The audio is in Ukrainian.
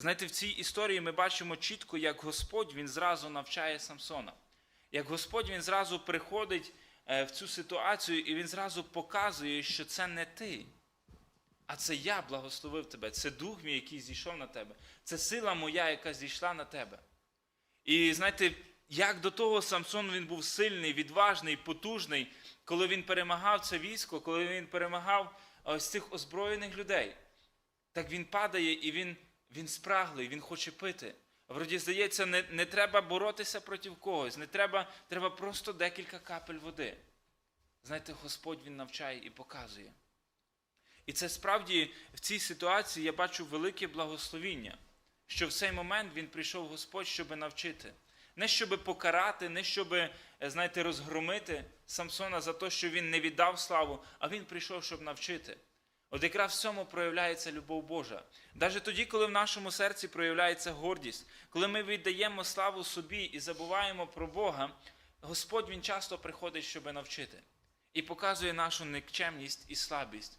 Знаєте, в цій історії ми бачимо чітко, як Господь він зразу навчає Самсона. Як Господь він зразу приходить е, в цю ситуацію і він зразу показує, що це не ти, а це я благословив тебе. Це дух мій, який зійшов на тебе. Це сила моя, яка зійшла на тебе. І знаєте, як до того Самсон він був сильний, відважний, потужний, коли він перемагав це військо, коли він перемагав ось цих озброєних людей. Так він падає і він, він спраглий, він хоче пити. Вроді, здається, не, не треба боротися проти когось, не треба, треба просто декілька капель води. Знаєте, Господь він навчає і показує. І це справді в цій ситуації я бачу велике благословіння, що в цей момент він прийшов Господь, щоб навчити. Не щоб покарати, не щоб, е, знаєте, розгромити Самсона за те, що він не віддав славу, а він прийшов, щоб навчити. От якраз в цьому проявляється любов Божа. Навіть тоді, коли в нашому серці проявляється гордість, коли ми віддаємо славу собі і забуваємо про Бога, Господь Він часто приходить, щоб навчити. І показує нашу никчемність і слабість.